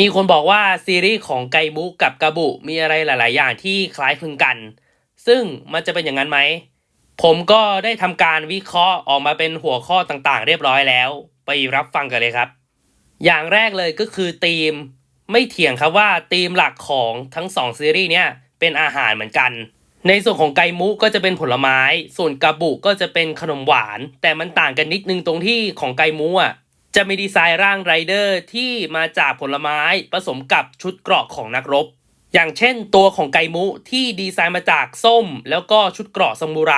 มีคนบอกว่าซีรีส์ของไกมุกับกาบุมีอะไรหลาย ๆ อย่างที่คล้ายคลึงกัน ซึ่งมันจะเป็นอย่างนั้นไหม ผมก็ได้ทำการวิเคราะห์ออกมาเป็นหัวข้อต่าง ๆ เรียบร้อยแล้ว ไปรับฟังกันเลยครับ อย่างแรกเลยก็คือธีมไม่เถียงครับว่าธีมหลักของทั้งสองซีรีส์เนี่ยเป็นอาหารเหมือนกัน ในส่วนของไกมุก็จะเป็นผลไม้ ส่วนกาบุก็จะเป็นขนมหวาน แต่มันต่างกันนิดนึงตรงที่ของไกมุอะ จะมีดีไซน์ร่างไรเดอร์ที่มาจากผลไม้ผสมกับชุดเกราะของนักรบ อย่างเช่นตัวของไกมุที่ดีไซน์มาจากส้ม แล้วก็ชุดเกราะซามูไร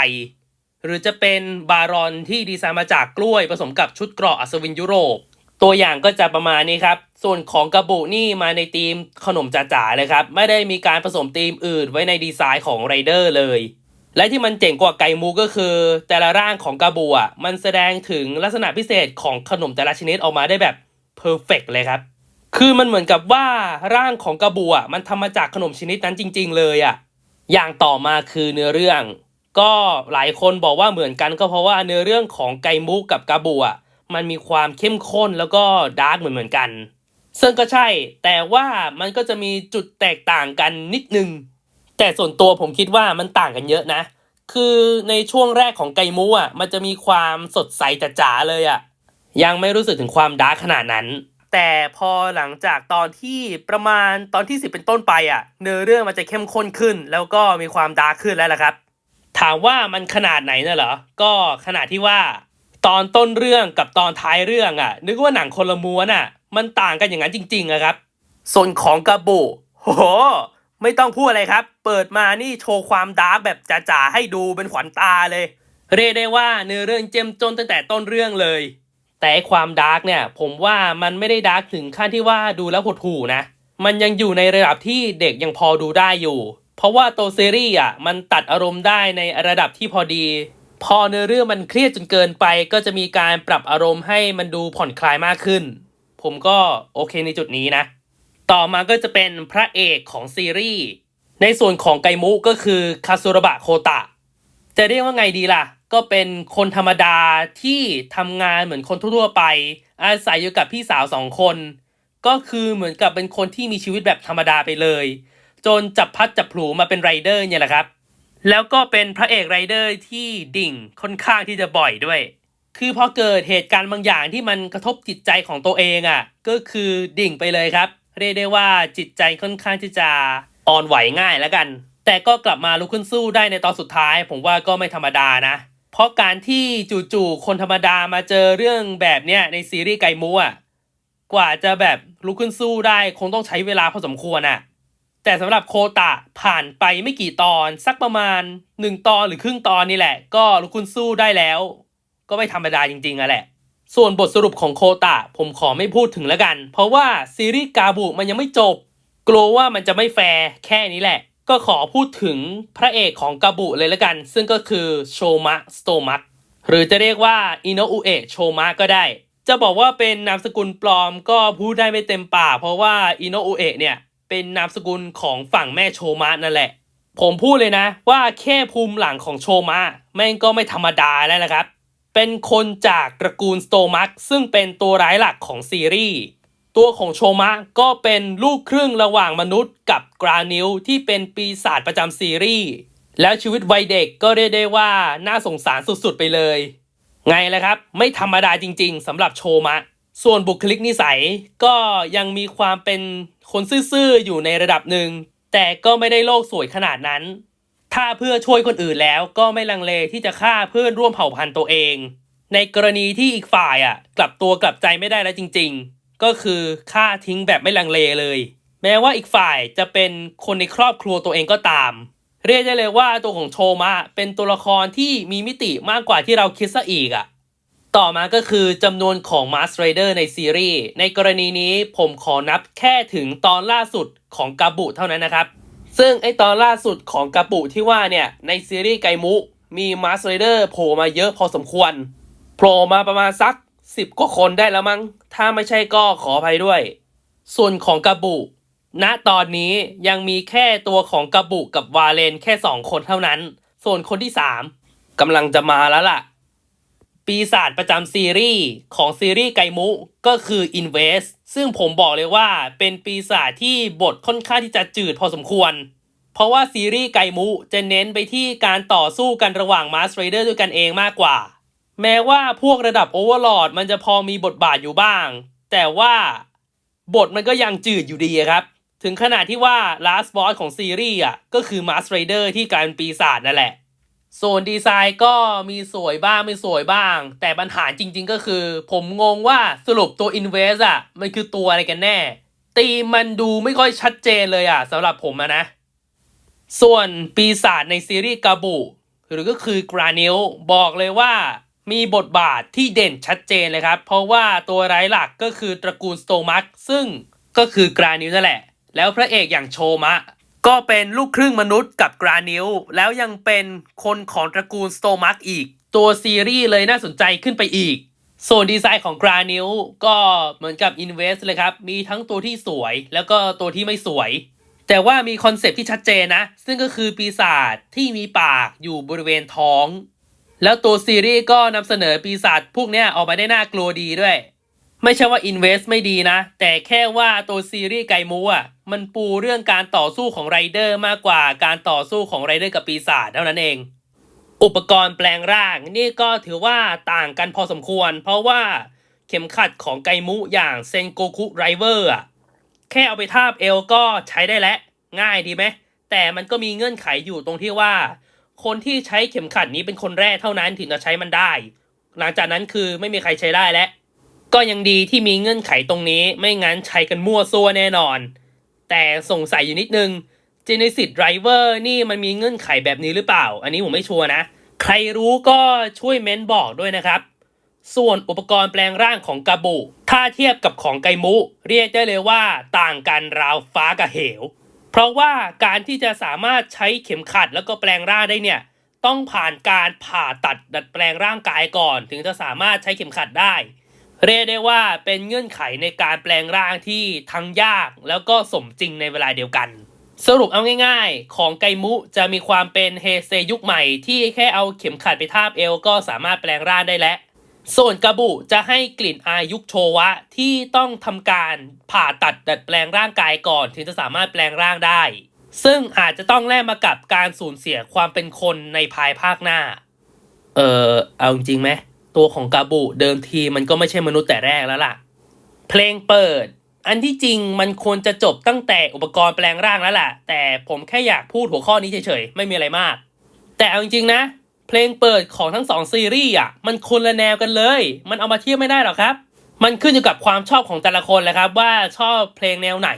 หรือจะเป็นบารอนที่ดีไซน์มาจากกล้วยผสมกับชุดเกราะอัศวินยุโรป ตัวอย่างก็จะประมาณนี้ครับ ส่วนของกระบุนี่มาในธีมขนมจ๋าๆเลยครับ ไม่ได้มีการผสมธีมอื่นไว้ในดีไซน์ของไรเดอร์เลย และที่มันเจ๋งกว่าไก่มูก็คือ แต่ละร่างของกาบูอะมันแสดงถึงลักษณะพิเศษของขนมแต่ละชนิดออกมาได้แบบเพอร์เฟกเลยครับ คือมันเหมือนกับว่าร่างของกาบูอะมันทำมาจากขนมชนิดนั้นจริง ๆ เลยอะอย่างต่อมาคือเนื้อเรื่อง ก็หลายคนบอกว่าเหมือนกันก็เพราะว่าเนื้อเรื่องของไก่มุกับกาบูอะมันมีความเข้มข้นแล้วก็ดาร์กเหมือนเหมือนกัน ซึ่งก็ใช่ แต่ว่ามันก็จะมีจุดแตกต่างกันนิดนึง แต่ส่วนตัวผมคิดว่ามันต่างกันเยอะนะ คือในช่วงแรกของไกมูอะมันจะมีความสดใสจ๋าเลยอะยังไม่รู้สึกถึงความดาร์กขนาดนั้น แต่พอหลังจากตอนที่ประมาณตอนที่สิบเป็นต้นไปอะ เนื้อเรื่องมันจะเข้มข้นขึ้น แล้วก็มีความดาร์กขึ้นแล้วล่ะครับ ถามว่ามันขนาดไหนน่ะเหรอ ก็ขนาดที่ว่า ตอนต้นเรื่องกับตอนท้ายเรื่องอะ นึกว่าหนังคนละม้วนอะ มันต่างกันอย่างนั้นจริงๆอะครับ ส่วนของกระบุโห ไม่ต้องพูดอะไรครับ เปิดมานี่โชว์ความดาร์กแบบจ๋าๆให้ดูเป็นขวัญตาเลย เรียกได้ว่าเนื้อเรื่องเจ้มจนตั้งแต่ต้นเรื่องเลย แต่ความดาร์กเนี่ย ผมว่ามันไม่ได้ดาร์กถึงขั้นที่ว่าดูแล้วหดหู่นะ มันยังอยู่ในระดับที่เด็กยังพอดูได้อยู่ เพราะว่าตัวซีรีส์อะมันตัดอารมณ์ได้ในระดับที่พอดี พอเนื้อเรื่องมันเครียดจนเกินไป ก็จะมีการปรับอารมณ์ให้มันดูผ่อนคลายมากขึ้น ผมก็โอเคในจุดนี้นะ ต่อมาก็จะเป็นพระเอกของซีรีส์ในส่วนของไกมุก็คือคาซุระบะโคตะ จะเรียกว่าไงดีล่ะ ก็เป็นคนธรรมดาที่ทำงานเหมือนคนทั่วไป อาศัยอยู่กับพี่สาวสองคน ก็คือเหมือนกับเป็นคนที่มีชีวิตแบบธรรมดาไปเลย จนจับพัดจับผูมาเป็นไรเดอร์เนี่ยแหละครับ แล้วก็เป็นพระเอกไรเดอร์ที่ดิ่งค่อนข้างที่จะบ่อยด้วย คือพอเกิดเหตุการณ์บางอย่างที่มันกระทบจิตใจของตัวเองอะ ก็คือดิ่งไปเลยครับ เรียกได้ว่าจิตใจค่อนข้างที่จะอ่อนไหวง่ายแล้วกัน แต่ก็กลับมาลุกขึ้นสู้ได้ในตอนสุดท้าย ผมว่าก็ไม่ธรรมดานะ เพราะการที่จู่ๆคนธรรมดามาเจอเรื่องแบบเนี้ยในซีรีส์ไกมูอะกว่าจะแบบลุกขึ้นสู้ได้คงต้องใช้เวลาพอสมควรอะแต่สำหรับโคตะผ่านไปไม่กี่ตอนสักประมาณหนึ่งตอนหรือครึ่งตอนนี่แหละ ก็ลุกขึ้นสู้ได้แล้ว ก็ไม่ธรรมดาจริงๆอะแหละ ส่วนบทสรุปของโคตะผมขอไม่พูดถึงแล้วกัน เพราะว่าซีรีส์กาบุมันยังไม่จบ กลัวว่ามันจะไม่แฟร์แค่นี้แหละ ก็ขอพูดถึงพระเอกของกาบุเลยละกัน ซึ่งก็คือโชมะสโตมักหรือจะเรียกว่าอินโนอุเอะโชมะก็ได้ จะบอกว่าเป็นนามสกุลปลอมก็พูดได้ไม่เต็มปากเพราะว่าอินโนอุเอะเนี่ยเป็นนามสกุลของฝั่งแม่โชมะนั่นแหละ ผมพูดเลยนะว่าแค่ภูมิหลังของโชมะแม่งก็ไม่ธรรมดาแล้วนะครับ เป็นคนจากตระกูลสโตมักซึ่งเป็นตัวร้ายหลักของซีรีส์ ตัวของโชมะก็เป็นลูกครึ่งระหว่างมนุษย์กับกรานิวที่เป็นปีศาจประจำซีรีส์ แล้วชีวิตวัยเด็กก็เรียกได้ว่าน่าสงสารสุดๆไปเลย ไงล่ะครับ ไม่ธรรมดาจริงๆสำหรับโชมะ ส่วนบุคลิกนิสัยก็ยังมีความเป็นคนซื่อๆอยู่ในระดับหนึ่งแต่ก็ไม่ได้โลกสวยขนาดนั้น ถ้าเพื่อช่วยคนอื่นแล้วก็ไม่ลังเลที่จะฆ่าเพื่อนร่วมเผ่าพันธุ์ตัวเอง ในกรณีที่อีกฝ่ายอะ กลับตัวกลับใจไม่ได้แล้วจริง ๆ ก็คือฆ่าทิ้งแบบไม่ลังเลเลย แม้ว่าอีกฝ่ายจะเป็นคนในครอบครัวตัวเองก็ตาม เรียกได้เลยว่าตัวของโชมะเป็นตัวละครที่มีมิติมากกว่าที่เราคิดซะอีกอะต่อมาก็คือจำนวนของ m a s t Rider ในซีรีส์ ในกรณีนี้ผมขอนับแค่ถึงตอนล่าสุดของกาบุเท่านั้นนะครับ ซึ่งไอตอนล่าสุดของกาบุที่ว่าเนี่ย ในซีรีส์ไกมุ มี m a s t Rider โผล่มาเยอะพอสมควรโผล่มาประมาณสัก10กว่าคนได้แล้วมั้ง ถ้าไม่ใช่ก็ขออภัยด้วย ส่วนของกาบุณตอนนี้ยังมีแค่ตัวของกาบุกับวาเลนแค่2คนเท่านั้น ส่วนคนที่3กำลังจะมาแล้วล่ะ ปีศาจประจำซีรีส์ของซีรีส์ไกมุก็คือ Invest ซึ่งผมบอกเลยว่าเป็นปีศาจที่บทค่อนข้างที่จะจืดพอสมควร เพราะว่าซีรีส์ไกมุจะเน้นไปที่การต่อสู้กันระหว่างมาส r รเดอร์ด้วยกันเองมากกว่า แม้ว่าพวกระดับโอเวอร์ลอดมันจะพอมีบทบาทอยู่บ้าง แต่ว่าบทมันก็ยังจืดอยู่ดีครับ ถึงขนาดที่ว่า last boss ของซีรีส์อะก็คือ Mask Rider ที่กลายเป็นปีศาจนั่นแหละ ส่วนดีไซน์ก็มีสวยบ้างไม่สวยบ้าง แต่ปัญหาจริง ๆ ก็คือ ผมงงว่าสรุปตัว Invest อะมันคือตัวอะไรกันแน่ ตีมันดูไม่ค่อยชัดเจนเลยอะสำหรับผมะนะ ส่วนปีศาจในซีรีส์กาบุ หรือก็คือกรานิลบอกเลยว่ามีบทบาทที่เด่นชัดเจนเลยครับ เพราะว่าตัวร้ายหลักก็คือตระกูลสโตมัสซึ่งก็คือกรานิลนั่นแหละ แล้วพระเอกอย่างโชมะ ก็เป็นลูกครึ่งมนุษย์กับกรานิลแล้วยังเป็นคนของตระกูลสโตมัสอีก ตัวซีรีส์เลยน่าสนใจขึ้นไปอีก ส่วนดีไซน์ของกรานิลก็เหมือนกับ Invest เลยครับ มีทั้งตัวที่สวยแล้วก็ตัวที่ไม่สวย แต่ว่ามีคอนเซปต์ที่ชัดเจนนะ ซึ่งก็คือปีศาจที่มีปากอยู่บริเวณท้อง แล้วตัวซีรีส์ก็นำเสนอปีศาจพวกเนี้ยออกมาได้น่ากลัวดีด้วย ไม่ใช่ว่า Invest ไม่ดีนะ แต่แค่ว่าตัวซีรีส์ไกมูอะมันปูเรื่องการต่อสู้ของไรเดอร์มากกว่าการต่อสู้ของไรเดอร์กับปีศาจเท่านั้นเอง อุปกรณ์แปลงร่างนี่ก็ถือว่าต่างกันพอสมควร เพราะว่าเข็มขัดของไกมุอย่างเซนโกคุไรเวอร์อะแค่เอาไปทาบเอวก็ใช้ได้แล้วง่ายดีไหมแต่มันก็มีเงื่อนไขอยู่ตรงที่ว่า คนที่ใช้เข็มขัดนี้เป็นคนแรกเท่านั้นถึงจะใช้มันได้ หลังจากนั้นคือไม่มีใครใช้ได้แล้ว ก็ยังดีที่มีเงื่อนไขตรงนี้ไม่งั้นใช้กันมั่วซั่วแน่นอน แต่สงสัยอยู่นิดนึง Genesis Driver นี่มันมีเงื่อนไขแบบนี้หรือเปล่า อันนี้ผมไม่ชัวร์นะ ใครรู้ก็ช่วยเม้นบอกด้วยนะครับ ส่วนอุปกรณ์แปลงร่างของกาบุ ถ้าเทียบกับของไกมุ เรียกได้เลยว่าต่างกันราวฟ้ากับเหว เพราะว่าการที่จะสามารถใช้เข็มขัดแล้วก็แปลงร่างได้เนี่ยต้องผ่านการผ่าตัดดัดแปลงร่างกายก่อน ถึงจะสามารถใช้เข็มขัดได้ เรียกได้ว่าเป็นเงื่อนไขในการแปลงร่างที่ทั้งยากแล้วก็สมจริงในเวลาเดียวกัน สรุปเอาง่ายๆ ของไกมุจะมีความเป็นเฮเซยุคใหม่ที่แค่เอาเข็มขัดไปทาบเอวก็สามารถแปลงร่างได้แล้วส่วนกาบุจะให้กลิ่นอายยุคโชวะที่ต้องทำการผ่าตัดดัดแปลงร่างกายก่อน ถึงจะสามารถแปลงร่างได้ ซึ่งอาจจะต้องแลกมากับการสูญเสียความเป็นคนในภายภาคหน้า เออเอาจริงไหม ตัวของกาบุเดิมทีมันก็ไม่ใช่มนุษย์แต่แรกแล้วล่ะ เพลงเปิด อันที่จริงมันควรจะจบตั้งแต่อุปกรณ์แปลงร่างแล้วล่ะ แต่ผมแค่อยากพูดหัวข้อนี้เฉยๆ ไม่มีอะไรมาก แต่เอาจริงๆนะ เพลงเปิดของทั้งสองซีรีส์อะมันคนละแนวกันเลย มันเอามาเทียบไม่ได้หรอกครับ มันขึ้นอยู่กับความชอบของแต่ละคนแหละครับ ว่าชอบเพลงแนวไหน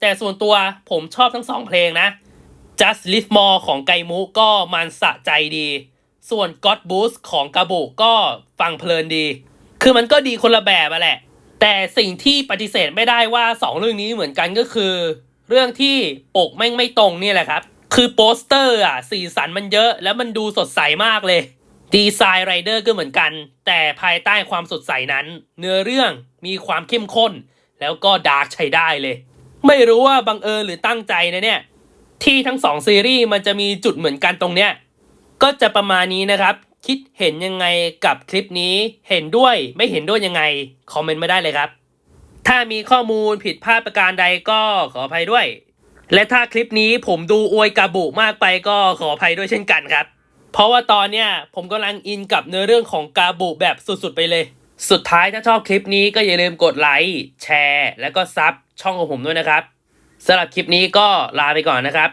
แต่ส่วนตัวผมชอบทั้งสองเพลงนะ Just Live More ของไกมุก็มันสะใจดี ส่วน God Boost ของกาบุก็ฟังเพลินดี คือมันก็ดีคนละแบบอะแหละ แต่สิ่งที่ปฏิเสธไม่ได้ว่าสองเรื่องนี้เหมือนกันก็คือ เรื่องที่ปกแม่งไม่ตรงนี่แหละครับ คือโปสเตอร์อะสีสันมันเยอะแล้วมันดูสดใสมากเลยดีไซน์ไรเดอร์ก็เหมือนกัน แต่ภายใต้ความสดใสนั้น เนื้อเรื่องมีความเข้มข้น แล้วก็ดาร์กใช้ได้เลย ไม่รู้ว่าบังเอิญหรือตั้งใจนะเนี่ย ที่ทั้งสองซีรีส์มันจะมีจุดเหมือนกันตรงเนี้ย ก็จะประมาณนี้นะครับ คิดเห็นยังไงกับคลิปนี้เห็นด้วยไม่เห็นด้วยยังไง คอมเมนต์มาได้เลยครับ ถ้ามีข้อมูลผิดพลาดประการใดก็ขออภัยด้วย และถ้าคลิปนี้ผมดูอวยกาบุมากไปก็ขออภัยด้วยเช่นกันครับ เพราะว่าตอนเนี้ยผมกำลังอินกับเนื้อเรื่องของกาบุแบบสุดๆไปเลย สุดท้ายถ้าชอบคลิปนี้ก็อย่าลืมกดไลค์แชร์ แล้วก็ซับช่องของผมด้วยนะครับสำหรับคลิปนี้ก็ลาไปก่อนนะครับ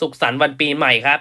สุขสันต์วันปีใหม่ครับ